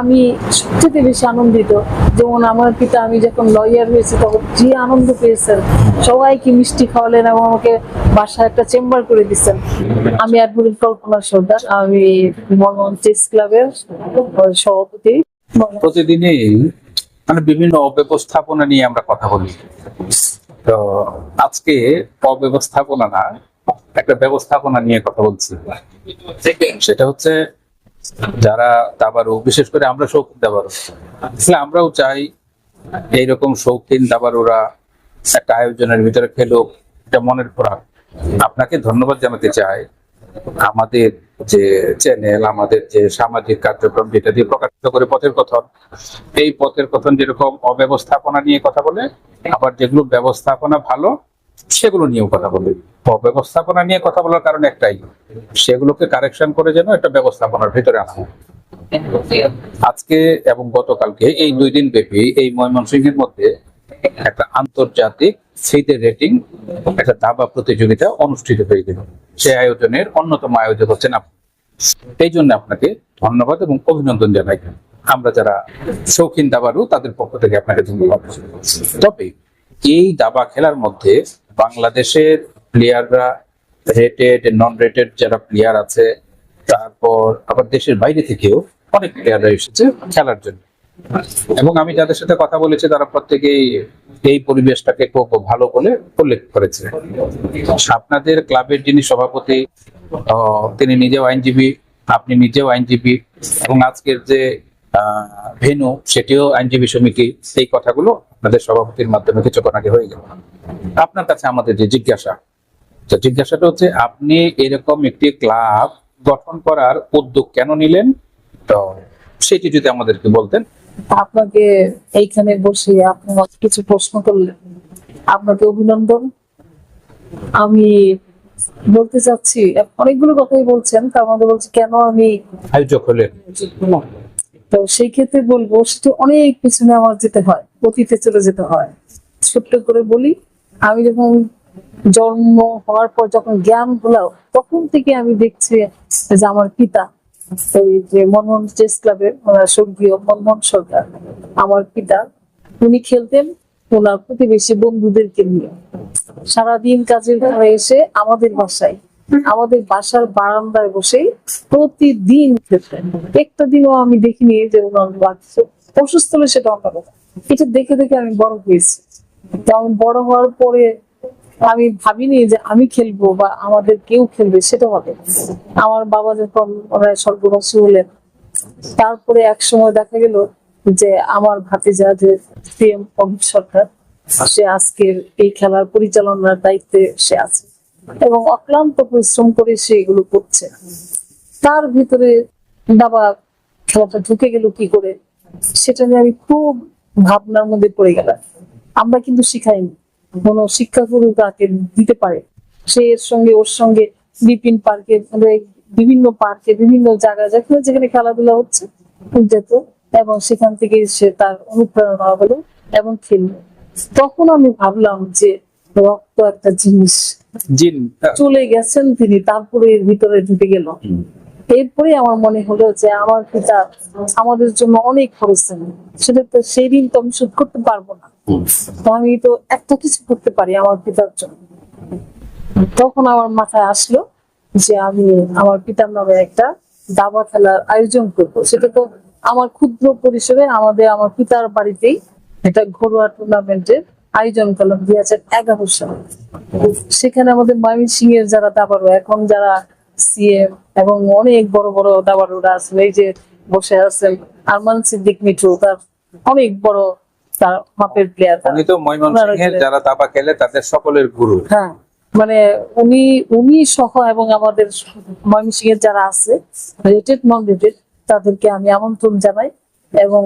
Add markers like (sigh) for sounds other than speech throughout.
আমি সবচেয়ে বেশি আনন্দিত। যেমন আমার পিতা আমি যখন লয়ার হয়েছি তখন যে আনন্দ পেয়েছেন সবাইকে মিষ্টি খাওয়ালেন এবং আমাকে বাসায় একটা চেম্বার করে দিচ্ছেন। আমি অ্যাডভোকেট কল্পনা সর্দার আমি মনমোহন চেস ক্লাবের সভাপতি। প্রতিদিনই মানে বিভিন্ন অব্যবস্থাপনা নিয়ে আমরা কথা বলি। তো আজকে অব্যবস্থাপনা না একটা ব্যবস্থাপনা নিয়ে কথা বলছি। সেটা হচ্ছে যারা দাবারু, বিশেষ করে আমরা শৌখিন দাবারু। আসলে আমরাও চাই এইরকম শৌখিন দাবারুরা একটা আয়োজনের ভিতরে খেলুক, এটা মনের খোরাক। আপনাকে ধন্যবাদ জানাতে চাই। আমাদের যে চ্যানেল আমাদের যে সামাজিক কার্যক্রম যেটা দিয়ে প্রকাশিত করে পথের কথন, এই পথের কথন যেরকম অব্যবস্থাপনা নিয়ে কথা বলে, আবার যেগুলো ব্যবস্থাপনা ভালো সেগুলো নিয়েও কথা বলে ব্যবস্থাপনা নিয়ে কথা বলার কারণ একটাই, সেগুলোকে কারেকশন করে যেন একটা ব্যবস্থাপনার ভিতরে আনা আজকে এবং গতকালকে, এই দুই দিন ব্যাপী এই ময়মনসিংহের মধ্যে একটা আন্তর্জাতিক সেইদের রেটিং একটা দাবা প্রতিযোগিতা অনুষ্ঠিত হয়ে গেল সে আয়োজনের অন্যতম আয়োজক হচ্ছেন আপনি। এই জন্য আপনাকে ধন্যবাদ এবং অভিনন্দন জানাই। আমরা যারা শৌখিন দাবারু, তাদের পক্ষ থেকে আপনাকে ধন্যবাদ। তবে এই দাবা খেলার মধ্যে বাংলাদেশের প্লেয়াররা রেটেড নন রেটেড যারা প্লেয়ার আছে, তারপর আবার দেশের বাইরে থেকেও অনেক প্লেয়াররা এসেছে খেলার জন্য। এবং আমি যাদের সাথে কথা বলেছি, তারা প্রত্যেকেই এই পরিবেশটাকে খুব ভালো বলে উল্লেখ করেছে। আপনাদের ক্লাবের যিনি সভাপতি তিনি নিজেও আইনজীবী, আপনি নিজেও আইনজীবী, এবং আজকের যে ভেনু সেটিও আইনজীবী সমিতি সেই কথাগুলো আপনাদের সভাপতির মাধ্যমে কিছুক্ষণ আগে হয়ে গেল। আপনার কাছে আমাদের যে জিজ্ঞাসা তো জিজ্ঞাসাটা হচ্ছে আপনি এরকম একটি ক্লাব গঠন করার উদ্যোগ কেন নিলেন? তো সেটি যদি আমাদেরকে বলতেন। আপনাকে এইখানে বসে আপনি কিছু প্রশ্ন করলেন। আপনাকে অভিনন্দন। আমি বলতে চাচ্ছি অনেকগুলো কথাই বলছেন তার মধ্যে বলছি কেন আমি আয়োজক হলেন? তো সেই ক্ষেত্রে বলব সেটা অনেক পিছনে আমার যেতে হয়, অতীতে চলে যেতে হয়। ছোট্ট করে বলি, আমি যখন জন্ম হওয়ার পর যখন জ্ঞান হলাম, তখন থেকে আমি দেখছি যে আমার পিতা, ওই যে মনমোহন চেস ক্লাবের স্বর্গীয় মনমোহন সরকার, আমার পিতা, উনি খেলতেন ওনার প্রতিবেশী বন্ধুদেরকে নিয়ে। সারাদিন কাজের ঘরে এসে আমাদের বাসায় আমাদের বাসার বারান্দায় বসে প্রতিদিন খেলতেন একটা দিনও আমি দেখিনি যে অসুস্থ হলে সেটা অন্য এটা দেখে দেখে আমি বড় হয়েছি। তো আমি বড় হওয়ার পরে আমি ভাবিনি যে আমি খেলব বা আমাদের কেউ খেলবে সেটা হবে। আমার বাবা যখন ওনারা স্বর্গবাসী হলেন, তারপরে এক সময় দেখা গেল যে আমার ভাতিজা যে সিএম অমিত সরকার, সে আজকের এই খেলার পরিচালনার দায়িত্বে সে আছে। এবং অক্লান্ত পরিশ্রম করে সে এগুলো করছে। তার ভিতরে দাবা খেলাটা ঢুকে গেল কি করে? সেটা নিয়ে আমি খুব ভাবনার মধ্যে পড়ে গেলাম। আমরা কিন্তু শিখাইনি। কোনো শিক্ষা গুরু তাকে দিতে পারে। সে এর সঙ্গে, ওর সঙ্গে বিপিন পার্কে মানে বিভিন্ন পার্কে, বিভিন্ন জায়গায়, যেখানে যেখানে খেলাধুলা হচ্ছে, যেত এবং সেখান থেকে সে তার অনুপ্রেরণা হলো এবং খেললো। তখন আমি ভাবলাম যে রক্ত একটা জিনিস। জিন চলে গেছেন তিনি তারপরে এর ভিতরে ঢুকে গেল। এরপরে আমার মনে হলো যে আমার পিতা আমাদের জন্য অনেক করেছেন। সেটা তো সেই ঋণ তো আমি শোধ করতে পারব না। তো আমি তো একটা কিছু করতে পারি আমার পিতার জন্য। তখন আমার মাথায় আসলো যে আমি আমার পিতার নামে একটা দাবা খেলার আয়োজন করব। সেটা তো আমার ক্ষুদ্র পরিসরে আমাদের আমার পিতার বাড়িতেই একটা ঘরোয়া টুর্নামেন্টের আয়োজন করলাম দুই হাজার এগারো সালে। সেখানে আমাদের ময়মনসিং এর যারা দাবারু এখন যারা সিএম এবং অনেক বড় বড় দাবারুরা আছেন এই যে বসে আছেন আরমান সিদ্দিক মিঠু তার অনেক বড় তার মাপের প্লেয়ার উনি তো ময়মনসিংহের যারা দাবা খেলে তাদের সকলের গুরু। হ্যাঁ মানে উনি উনি সহ এবং আমাদের ময়মনসিং এর যারা আছে রেটেড নন রেটেড তাদেরকে আমি আমন্ত্রণ জানাই এবং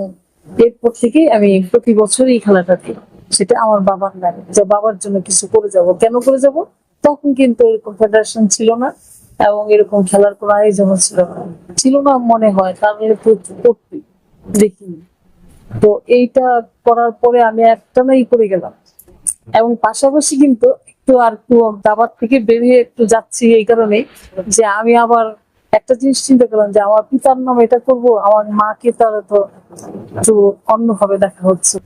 এরপর থেকে আমি প্রতি বছরই খেলাটা দিই সেটা আমার বাবার নামে। যে বাবার জন্য কিছু করে যাব, কেন করে যাব? তখন কিন্তু এরকম ফেডারেশন ছিল না এবং এরকম খেলার কোনো আয়োজন ছিল না। ছিল না মনে হয় তাহলে করতে দেখিনি। তো এইটা করার পরে আমি একটানাই করে গেলাম। এবং পাশাপাশি কিন্তু একটু আর দাবার থেকে বেরিয়ে একটু যাচ্ছি এই কারণে যে আমি আবার একটা জিনিস চিন্তা করলাম যে আমার পিতার নাম এটা করব, আমার মাকে তারা তো একটু অন্যভাবে দেখা হচ্ছে।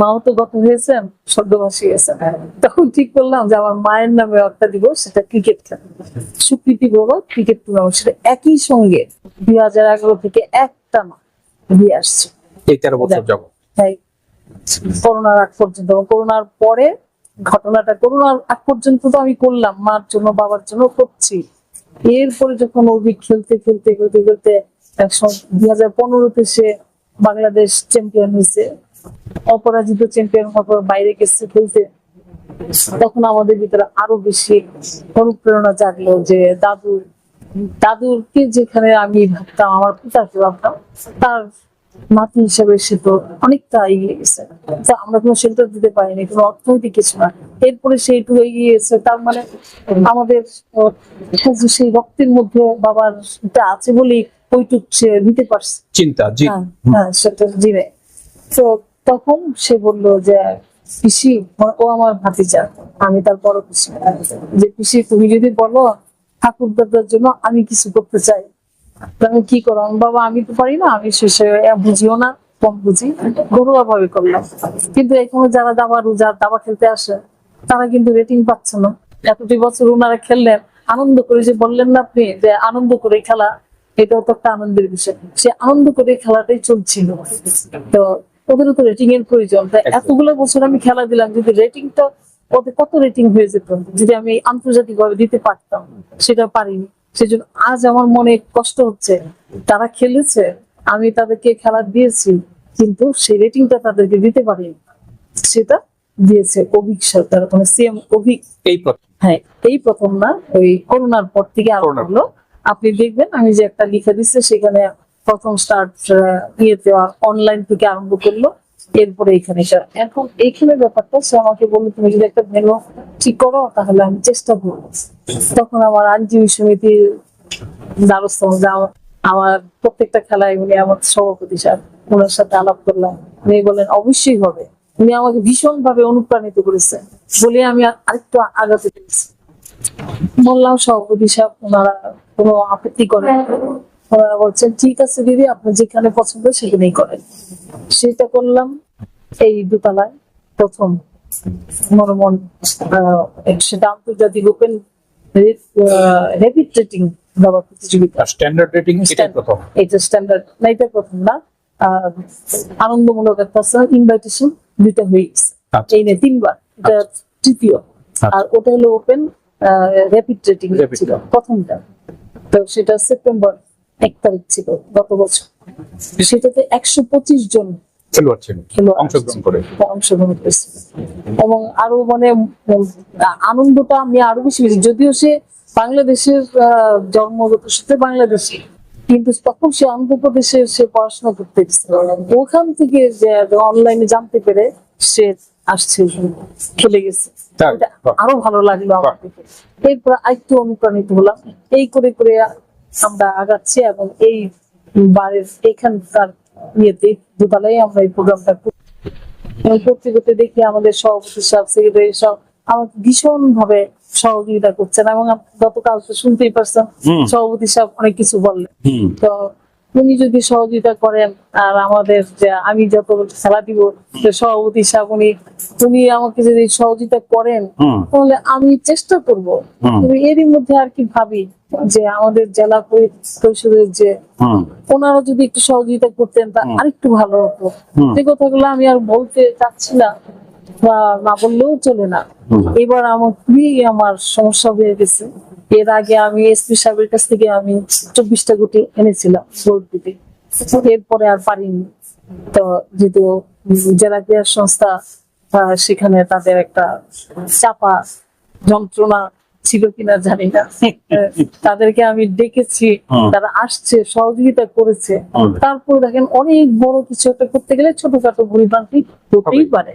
মাও তো গত হয়েছেন স্বর্গবাসী গেছেন তখন ঠিক করলাম যে আমার মায়ের নামে একটা দিব সেটা ক্রিকেট খেলা। স্বীকৃতি বলো ক্রিকেট টুর্নামেন্ট সেটা একই সঙ্গে দুই হাজার এগারো থেকে একটা না দিয়ে আসছে। এই তেরো বছর যাব তাই করোনার আগ পর্যন্ত করোনার পরে ঘটনাটা করোনার আগ পর্যন্ত তো আমি করলাম মার জন্য বাবার জন্য করছি। এরপরে যখন অভিক খেলতে খেলতে খেলতে খেলতে দুই হাজার পনেরোতে সে বাংলাদেশ চ্যাম্পিয়ন হয়েছে অপরাজিত চ্যাম্পিয়ন হওয়ার পর বাইরে গেছে খেলতে। তখন আমাদের ভিতরে আরও বেশি অনুপ্রেরণা জাগলো যে দাদু দাদুরকে যেখানে আমি ভাবতাম আমার পিতাকে ভাবতাম তার নাতি হিসেবে সে তো অনেকটা এগিয়ে গেছে। তো আমরা কোনো শেল্টার দিতে পারিনি কোনো অর্থনৈতিক কিছু না। এরপরে সে একটু এগিয়ে গেছে তার মানে আমাদের সেই রক্তের মধ্যে বাবার এটা আছে বলেই ওইটুক সে দিতে পারছে। চিন্তা জি। হ্যাঁ হ্যাঁ সেটা জিনে। তো তখন সে বলল যে, পিসি, ও আমার ভাতিজা, আমি তার বড় পিসি। যে, পিসি, তুমি যদি বলো ঠাকুর দাদার জন্য আমি কিছু করতে চাই আমি কি করলাম? বাবা আমি তো পারি না, আমি শেষে বুঝিও না, কম বুঝি। ঘরোয়া ভাবে করলাম। কিন্তু এখানে যারা দাবা রোজা, দাবা খেলতে আসে, তারা কিন্তু রেটিং পাচ্ছে না। এতটি বছর ওনারা খেললেন, আনন্দ করে যে বললেন না আপনি যে আনন্দ করে খেলা, এটাও তো একটা আনন্দের বিষয়। সে আনন্দ করে খেলাটাই চলছিল। তো ওদেরও তো রেটিং এর প্রয়োজন। তাই এতগুলো বছর আমি খেলা দিলাম যদি রেটিংটা ওদের কত রেটিং হয়ে যেত? যদি আমি আন্তর্জাতিক ভাবে দিতে পারতাম সেটা পারিনি। সেজন্য আজ আমার মনে কষ্ট হচ্ছে। তারা খেলেছে আমি তাদেরকে খেলা দিয়েছি কিন্তু সেই রেটিংটা তাদেরকে দিতে পারিনি। সেটা দিয়েছে অভিক সরকার মানে সিএম অভিক। এই প্রথম। হ্যাঁ এই প্রথম না ওই করোনার পর থেকে করোনার হলো। আপনি দেখবেন আমি যে একটা লিখে দিচ্ছে সেখানে প্রথম স্টার্ট ইয়েতে অনলাইন থেকে আরম্ভ করল। এরপরে এখানে এখন এইখানে ব্যাপারটা, সে আমাকে বলল, তুমি যদি একটা ভেনু ঠিক করো, তাহলে আমি চেষ্টা করব। তখন আমার আইনজীবী সমিতির দ্বারস্থ আমার প্রত্যেকটা খেলায় উনি আমার সভাপতি সাহেব ওনার সাথে আলাপ করলাম। উনি বলেন অবশ্যই হবে। উনি আমাকে ভীষণ ভাবে অনুপ্রাণিত করেছেন বলে আমি আরেকটু আগাতে পেরেছি বললাম, সভাপতি সাহেব ওনারা কোনো আপত্তি করেন ওনারা বলছেন ঠিক আছে দিদি আপনার যেখানে পছন্দ সেখানেই করেন। সেটা করলাম এই দোতলায় প্রথম মনমন সেটা আন্তর্জাতিক ওপেন র্যাপিড ট্রেটিং দাবা প্রতিযোগিতা। স্ট্যান্ডার্ড রেটিং এটাই প্রথম। এটা স্ট্যান্ডার্ড না এটা প্রথম না। আনন্দমূলক একটা ইনভাইটেশন দুইটা হয়ে গেছে। আচ্ছা। এই নিয়ে তিনবার এটা তৃতীয়। আর ওটা হলো ওপেন র্যাপিড ট্রেটিং Rapid ছিল প্রথমটা। তো সেটা সেপ্টেম্বর এক তারিখ ছিল গত বছর। সেটাতে একশো পঁচিশ জন খেলোয়াড় ছিল অংশগ্রহণ করে। অংশগ্রহণ করেছে এবং আরও মানে আনন্দটা আমি আরও বেশি বেশি যদিও সে বাংলাদেশের আহ, জন্মগত সূত্রে বাংলাদেশি কিন্তু তখন সে অন্ধ্রপ্রদেশে সে পড়াশোনা করতে ওখান থেকে যে অনলাইনে জানতে পেরে সে আসছে খেলে গেছে। আরও ভালো লাগল আমার। এরপর আরেকটু অনুপ্রাণিত হলাম। এই করে করে আমরা আগাচ্ছি এবং এই বাড়ির এখানকার ইয়েতে দোতলায় আমরা এই প্রোগ্রামটা করতে করতে দেখি আমাদের সভাপতি সব সেক্রেটারি সব আমাকে ভীষণ ভাবে সহযোগিতা করছেন এবং গতকাল তো শুনতেই পারছেন সভাপতি সাহেব অনেক কিছু বললেন। তো উনি যদি সহযোগিতা করেন আর আমাদের যে আমি যত খেলা দিব সভাপতি সাহেব উনি উনি আমাকে যদি সহযোগিতা করেন তাহলে আমি চেষ্টা করব। এরই মধ্যে আর কি ভাবি যে আমাদের জেলা পরিষদের যে ওনারা যদি একটু সহযোগিতা করতেন তা আরেকটু ভালো হতো। যে কথাগুলো আমি আর বলতে চাচ্ছি না বা না বললেও চলে না। এবার আমার খুবই আমার সমস্যা হয়ে গেছে। এর আগে আমি এসপি সাহেবের কাছ থেকে আমি চব্বিশটা গুটি এনেছিলাম গোল্ড গুটি এরপরে আর পারিনি। তো যেহেতু জেলা ক্রীড়া সংস্থা সেখানে তাদের একটা চাপা যন্ত্রণা ছিল কিনা জানি না। (laughs) তাদেরকে আমি ডেকেছি তারা আসছে সহযোগিতা করেছে। হুম। তারপর দেখেন অনেক বড় কিছু একটা করতে গেলে ছোটখাটো ভুলভ্রান্তি হতেই পারে।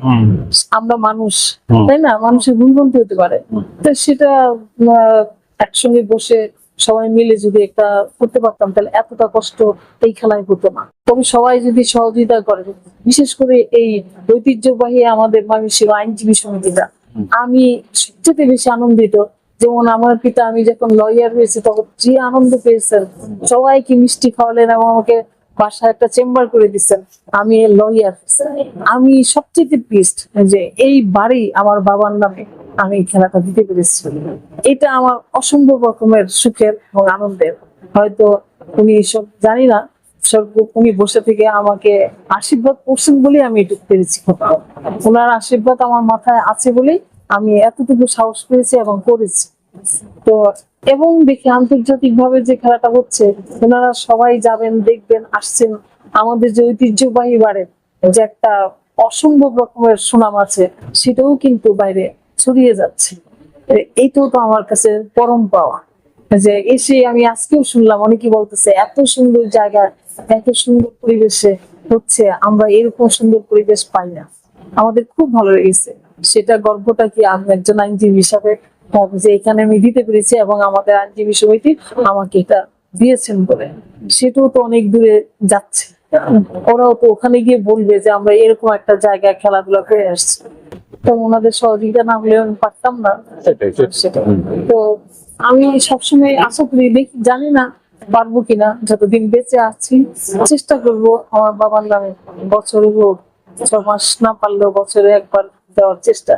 আমরা মানুষ তাই না? মানুষের ভুলভ্রান্তি হতে পারে। তো সেটা একসঙ্গে বসে সবাই মিলে যদি একটা করতে পারতাম তাহলে এতটা কষ্ট এই খেলায় হতো না। তবে সবাই যদি সহযোগিতা করে বিশেষ করে এই ঐতিহ্যবাহী আমাদের মানুষের আইনজীবী সমিতিটা আমি সবচেয়ে বেশি আনন্দিত যেমন আমার পিতা, আমি যখন লয়ার হয়েছি তখন যে আনন্দ পেয়েছেন, সবাইকে মিষ্টি খাওয়ালেন এবং আমাকে বাসায় একটা চেম্বার করে দিচ্ছেন। আমি লয়ার আমি সবচেয়ে পিস্ট যে এই বাড়ি আমার বাবার নামে আমি খেলাটা দিতে পেরেছি। এটা আমার অসম্ভব রকমের সুখের এবং আনন্দের। হয়তো উনি সব জানি না উনি বসে থেকে আমাকে আশীর্বাদ করছেন বলেই আমি এটুকু পেরেছি। ওনার আশীর্বাদ আমার মাথায় আছে বলেই আমি এতটুকু সাহস পেয়েছি এবং করেছি। তো, এবং দেখি আন্তর্জাতিক ভাবে যে খেলাটা হচ্ছে, ওনারা সবাই যাবেন, দেখবেন, আসছেন। আমাদের যে ঐতিহ্যবাহী বাড়ির যে একটা অসম্ভব রকমের সুনাম আছে, সেটাও কিন্তু বাইরে ছড়িয়ে যাচ্ছে। এইটাও তো আমার কাছে পরম পাওয়া। যে এসে আমি আজকেও শুনলাম, অনেকে বলতেছে, এত সুন্দর জায়গা, এত সুন্দর পরিবেশে হচ্ছে, আমরা এরকম সুন্দর পরিবেশ পাই না। আমাদের খুব ভালো লেগেছে। সেটা গর্বটা কি আমি একজন আইনজীবী হিসাবে যে এখানে আমি দিতে পেরেছি এবং আমাদের আইনজীবী সমিতি আমাকে এটা দিয়েছেন বলে। সেটাও তো অনেক দূরে যাচ্ছে। ওরাও তো ওখানে গিয়ে বলবে যে আমরা এরকম একটা জায়গায় খেলাধুলা করে আসছি। তো ওনাদের সহযোগিতা না হলে আমি পারতাম না। তো আমি সবসময় আশা করি দেখি জানি না পারব কিনা। যতদিন বেঁচে আছি চেষ্টা করব। আমার বাবার নামে বছরে হোক ছ মাস না পারলেও বছরে একবার দেওয়ার চেষ্টা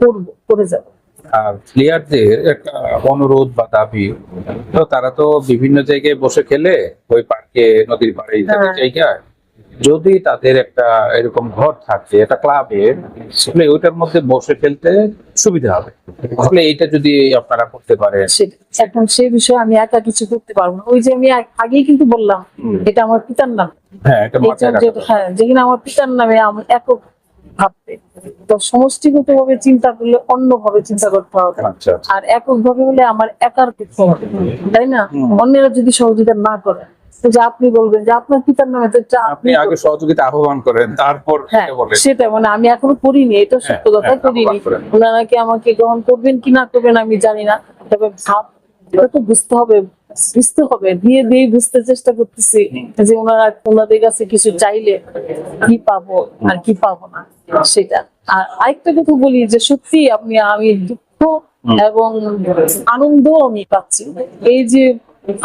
করব করে যাব। আর প্লেয়ারদের একটা অনুরোধ বা দাবি তো তারা তো বিভিন্ন জায়গায় বসে খেলে ওই পার্কে নদীর পাড়ে ইত্যাদি হ্যাঁ। জায়গায়। যদি তাদের একটা এরকম ঘর থাকে একটা ক্লাবে তাহলে ওইটার মধ্যে বসে খেলতে সুবিধা হবে। তাহলে এইটা যদি আপনারা করতে পারেন। সেটা এখন সেই বিষয়ে আমি একা কিছু করতে পারব না। ওই যে আমি আগেই কিন্তু বললাম এটা আমার পিতার নাম। হ্যাঁ। হ্যাঁ যেখানে আমার পিতার নামে একক ভাবতে তো সমষ্টিগত ভাবে চিন্তা করলে অন্য ভাবে চিন্তা করতে হবে। আচ্ছা আচ্ছা। আর একক ভাবে হলে আমার একার করতে হবে। তাই না। অন্যেরা যদি সহযোগিতা না করে যে আপনি বলবেন যে আপনার পিতার নামে তো আপনি আগে সহযোগিতা আহ্বান করেন তারপর হ্যাঁ সেটা মানে আমি এখনও করিনি এটা সত্য হ্যাঁ, কথা হ্যাঁ, করিনি। ওনারা কি আমাকে গ্রহণ করবেন কি না করবেন আমি জানি না তবে ভাব এটা তো বুঝতে হবে। বুঝতে হবে দিয়ে দিয়ে বুঝতে চেষ্টা করতেছি যে ওনারা ওনাদের কাছে কিছু চাইলে কি পাবো আর কি পাবো না সেটা। আর আরেকটা কথা বলি যে সত্যি আপনি আমি দুঃখ এবং আনন্দ আমি পাচ্ছি। এই যে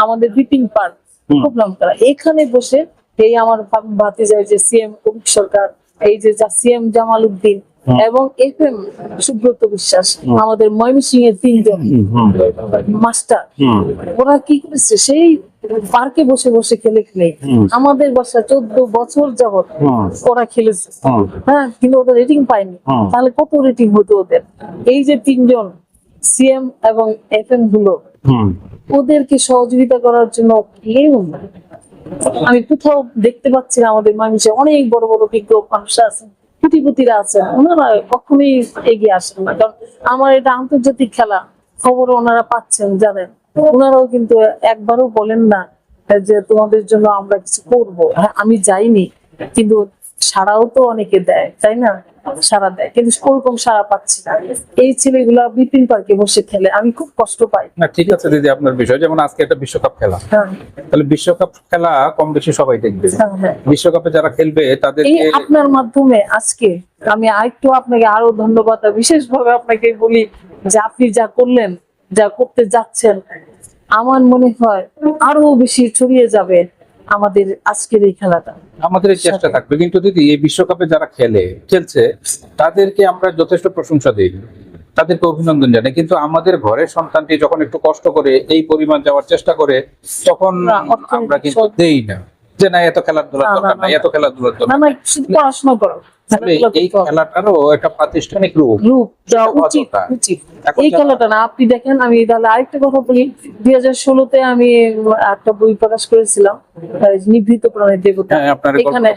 আমাদের বিপিন পার্ক প্রোগ্রাম করা এখানে বসে এই আমার ভাতে যায় যে সিএম কবির সরকার এই যে সিএম জামাল উদ্দিন এবং এফ এম সুব্রত বিশ্বাস আমাদের ময়মনসিং এর তিনজন মাস্টার। ওরা কি করেছে? সেই পার্কে বসে বসে খেলে খেলে আমাদের বাসা চোদ্দ বছর যাবত ওরা খেলেছে। হ্যাঁ কিন্তু ওদের রেটিং পায়নি। তাহলে কত রেটিং হতো ওদের? এই যে তিনজন সিএম এবং এফ এমগুলো ওদেরকে সহযোগিতা করার জন্য কেউ আমি কোথাও দেখতে পাচ্ছি না আমাদের মানুষে অনেক বড় বড় বিজ্ঞ মানুষ আছেন কোটিপতিরা আছেন ওনারা কখনোই এগিয়ে আসেন না। কারণ আমার এটা আন্তর্জাতিক খেলা খবর ওনারা পাচ্ছেন, জানেন। ওনারাও কিন্তু একবারও বলেন না যে তোমাদের জন্য আমরা কিছু করব। হ্যাঁ আমি যাইনি, কিন্তু সারাও তো অনেকে দেয় তাই না? সারা দেয়। কিন্তু ওরকম সারা পাচ্ছি না। এই ছেলেগুলা বিপিন পার্কে বসে খেলে আমি খুব কষ্ট পাই। না ঠিক আছে দিদি আপনার বিষয়। যেমন আজকে একটা বিশ্বকাপ খেলা। হ্যাঁ। তাহলে বিশ্বকাপ খেলা কম বেশি সবাই দেখবে। হ্যাঁ, হ্যাঁ। বিশ্বকাপে যারা খেলবে তাদের আপনার মাধ্যমে আজকে আমি আরেকটু আপনাকে আরও ধন্যবাদ বিশেষভাবে আপনাকে বলি যে আপনি যা করলেন যা করতে যাচ্ছেন আমার মনে হয় আরও বেশি ছড়িয়ে যাবে। আমাদের আজকের এই খেলাটা। আমাদের এই চেষ্টা থাকবে। কিন্তু দিদি এই বিশ্বকাপে যারা খেলে খেলছে তাদেরকে আমরা যথেষ্ট প্রশংসা দিই। তাদেরকে অভিনন্দন জানাই। কিন্তু আমাদের ঘরের সন্তানটি যখন একটু কষ্ট করে এই পরিমাণ যাওয়ার চেষ্টা করে তখন আমরা কিন্তু দেই না যে না এত খেলাধুলার না, না, দরকার না, এত খেলাধুলার না দরকার না শুধু পড়াশোনা করো। এই খেলাটারও একটা প্রাতিষ্ঠানিক রূপ। রূপ উচিত উচিত। এই খেলাটা না আপনি দেখেন আমি তাহলে আরেকটা কথা বলি। দুই হাজার ষোলোতে আমি একটা বই প্রকাশ করেছিলাম নিভৃত প্রাণের দেবতা। হ্যাঁ, এখানে।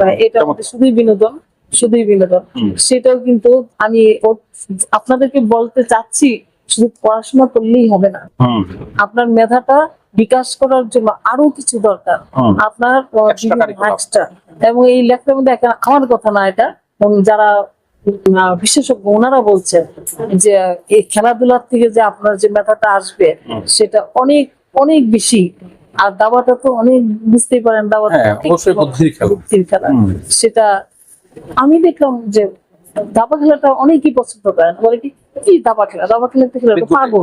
হ্যাঁ, এটা শুধুই বিনোদন শুধুই বিনোদন। সেটাও কিন্তু আমি আপনাদেরকে বলতে চাচ্ছি শুধু পড়াশোনা করলেই হবে না। আপনার মেধাটা বিকাশ করার জন্য আরও কিছু দরকার। আপনার এবং এই লেখার মধ্যে আমার কথা না এটা যারা বিশেষজ্ঞ ওনারা বলছেন যে এই খেলাধুলার থেকে যে আপনার যে মেধাটা আসবে সেটা অনেক অনেক বেশি। আর দাবাটা তো অনেক বুঝতেই পারেন দাবাটা হ্যাঁ, খেলা। সেটা আমি দেখলাম যে দাবা খেলাটা অনেকেই পছন্দ করেন। বলে কি কি দাবা খেলা দাবা খেলা পারব।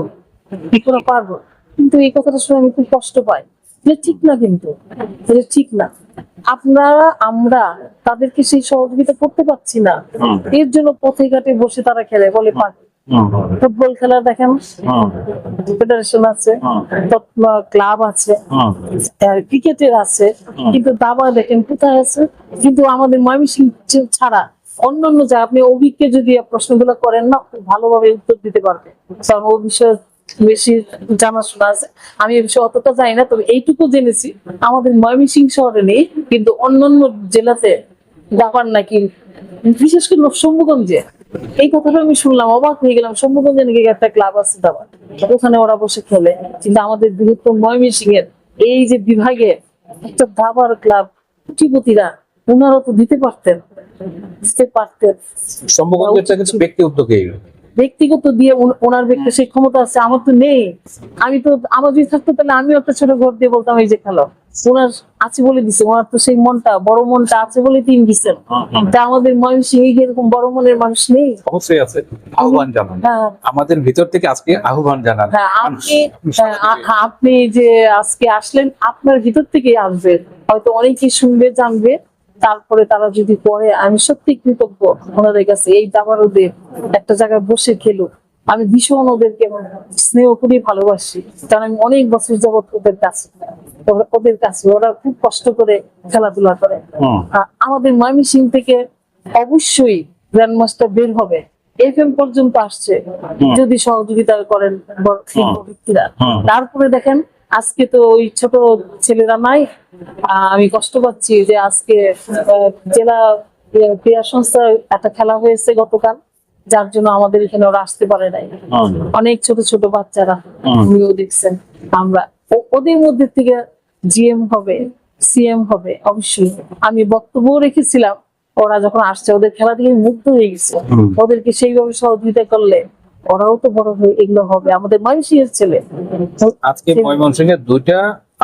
পারব কিন্তু এই কথাটা শুনে আমি খুব কষ্ট পাই। ঠিক না কিন্তু এটা ঠিক না। আপনারা আমরা তাদেরকে সেই সহযোগিতা করতে পারছি না। এর জন্য পথে ঘাটে বসে তারা খেলে বলে পারবে ফুটবল খেলা দেখেন। ফেডারেশন আছে ক্লাব আছে ক্রিকেটের আছে। কিন্তু দাবা দেখেন কোথায় আছে। কিন্তু আমাদের ময়মনসিং ছাড়া অন্যান্য যা আপনি অভিজ্ঞকে যদি প্রশ্নগুলো করেন না খুব ভালোভাবে উত্তর দিতে পারবে কারণ ও বিষয়ে বেশি জানাশোনা আছে। আমি এই বিষয়ে অতটা জানি না, তবে এইটুকু জেনেছি। আমাদের ময়মনসিং শহরে নেই, কিন্তু অন্যান্য জেলাতে দাবার নাকি বিশেষ করে শম্ভুগঞ্জে। এই কথাটা আমি শুনলাম, অবাক হয়ে গেলাম, শম্ভুগঞ্জে নাকি একটা ক্লাব আছে দাবার। ওখানে ওরা বসে খেলে। কিন্তু আমাদের বৃহত্তম ময়মনসিং এর এই যে বিভাগে একটা দাবার ক্লাব, কোটিপতিরা ওনারা তো দিতে পারতেন। দিতে পারতেন সম্ভবত ব্যক্তি উদ্যোগেই ব্যক্তিগত দিয়ে ওনার ব্যক্তি সেই ক্ষমতা আছে আমার তো নেই। আমি তো আমার যদি থাকতো তাহলে আমিও একটা ছোট ঘর দিয়ে বলতাম এই যে খেলো। ওনার আছে বলে দিছে ওনার তো সেই মনটা বড় মনটা আছে বলে তিন দিচ্ছেন তা আমাদের ময়মনসিং এরকম বড় মনের মানুষ নেই। অবশ্যই আছে। আহ্বান জানান। হ্যাঁ। আমাদের ভিতর থেকে আজকে আহ্বান জানান। হ্যাঁ আপনি আপনি হ্যাঁ, আপনি যে আজকে আসলেন আপনার ভিতর থেকে আসবে। হয়তো অনেকেই শুনবে জানবে। তারপরে তারা যদি পড়ে আমি সত্যি কৃতজ্ঞ ওনাদের কাছে। এই দাবার ওদের একটা জায়গায় বসে খেলো আমি ভীষণ ওদেরকে স্নেহ করি ভালোবাসি। কারণ আমি অনেক বছর যাবত ওদের কাছে ওদের কাছে ওরা খুব কষ্ট করে খেলাধুলা করে। আমাদের ময়মনসিং থেকে অবশ্যই গ্র্যান্ড মাস্টার বের হবে। এফ এম পর্যন্ত আসছে। যদি সহযোগিতা করেন বড় শিল্প ব্যক্তিরা। তারপরে দেখেন আজকে তো ওই ছোট ছেলেরা নাই। আমি কষ্ট পাচ্ছি যে আজকে জেলা ক্রীড়া সংস্থার একটা খেলা হয়েছে গতকাল যার জন্য আমাদের এখানে ওরা আসতে পারে নাই। অনেক ছোট ছোট বাচ্চারা। আপনিও দেখছেন আমরা। ওদের মধ্যে থেকে জিএম হবে সিএম হবে অবশ্যই। আমি বক্তব্য রেখেছিলাম ওরা যখন আসছে ওদের খেলা থেকে মুগ্ধ হয়ে গেছে। ওদেরকে সেইভাবে সহযোগিতা করলে ওরাও তো বড় হয়ে এগুলো হবে। আমাদের ময়মনসিংহের ছেলে। আজকে ময়মনসিংহে দুইটা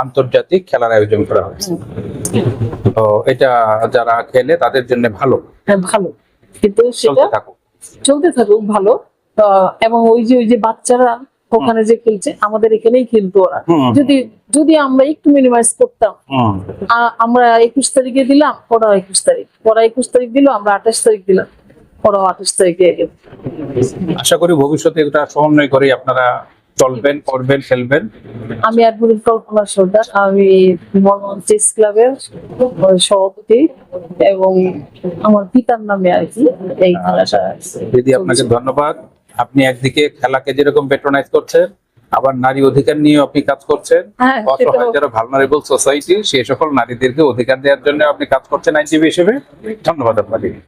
আন্তর্জাতিক খেলার আয়োজন করা হয়েছে। তো এটা যারা খেলে তাদের জন্য ভালো। হ্যাঁ, ভালো। কিন্তু সেটা চলতে থাকুক ভালো। এবং ওই যে ওই যে বাচ্চারা ওখানে যে খেলছে আমাদের এখানেই খেলতো ওরা। যদি যদি আমরা একটু মিনিমাইজ করতাম আমরা একুশ তারিখে দিলাম ওরা একুশ তারিখ। ওরা একুশ তারিখ দিল আমরা আঠাশ তারিখ দিলাম। আঠাশ তারিখে গেল। আশা করি ভবিষ্যতে এটা সমন্বয় করে আপনারা চলবেন করবেন খেলবেন। আমি অ্যাডভোকেট কল্পনা সর্দার। আমি চেস ক্লাবের সভাপতি এবং আমার পিতার নামে আর কি এই খেলাটা দিদি আপনাকে ধন্যবাদ। আপনি একদিকে খেলাকে যেরকম পেট্রোনাইজ করছেন আবার নারী অধিকার নিয়ে আপনি কাজ করছেন। হ্যাঁ অসহায় যারা ভালনারেবল সোসাইটি সে সকল নারীদেরকে অধিকার দেওয়ার জন্য আপনি কাজ করছেন আইনজীবী হিসেবে। ধন্যবাদ আপনাকে।